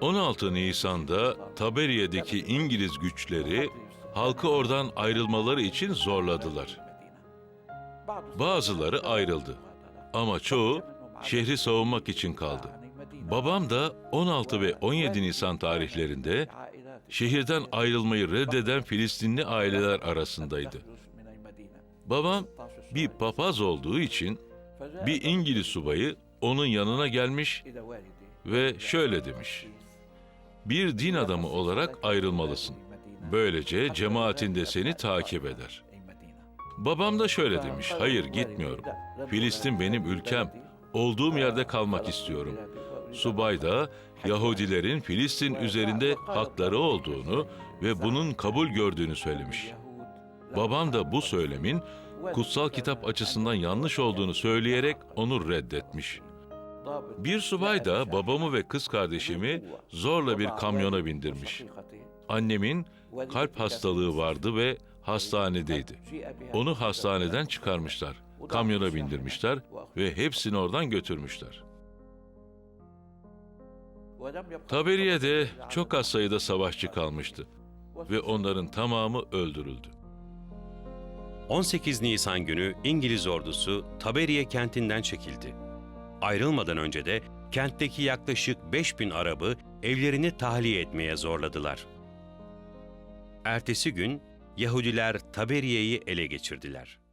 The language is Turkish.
16 Nisan'da Taberiye'deki İngiliz güçleri halkı oradan ayrılmaları için zorladılar. Bazıları ayrıldı ama çoğu şehri savunmak için kaldı. Babam da 16 ve 17 Nisan tarihlerinde şehirden ayrılmayı reddeden Filistinli aileler arasındaydı. Babam bir papaz olduğu için bir İngiliz subayı onun yanına gelmiş ve şöyle demiş. Bir din adamı olarak ayrılmalısın. Böylece cemaatin de seni takip eder. Babam da şöyle demiş. Hayır gitmiyorum. Filistin benim ülkem. Olduğum yerde kalmak istiyorum. Subay da Yahudilerin Filistin üzerinde hakları olduğunu ve bunun kabul gördüğünü söylemiş. Babam da bu söylemin kutsal kitap açısından yanlış olduğunu söyleyerek onu reddetmiş. Bir subay da babamı ve kız kardeşimi zorla bir kamyona bindirmiş. Annemin kalp hastalığı vardı ve hastanedeydi. Onu hastaneden çıkarmışlar. Kamyona bindirmişler ve hepsini oradan götürmüşler. Taberiye'de çok az sayıda savaşçı kalmıştı ve onların tamamı öldürüldü. 18 Nisan günü İngiliz ordusu Taberiye kentinden çekildi. Ayrılmadan önce de kentteki yaklaşık 5000 Arabı evlerini tahliye etmeye zorladılar. Ertesi gün Yahudiler Taberiye'yi ele geçirdiler.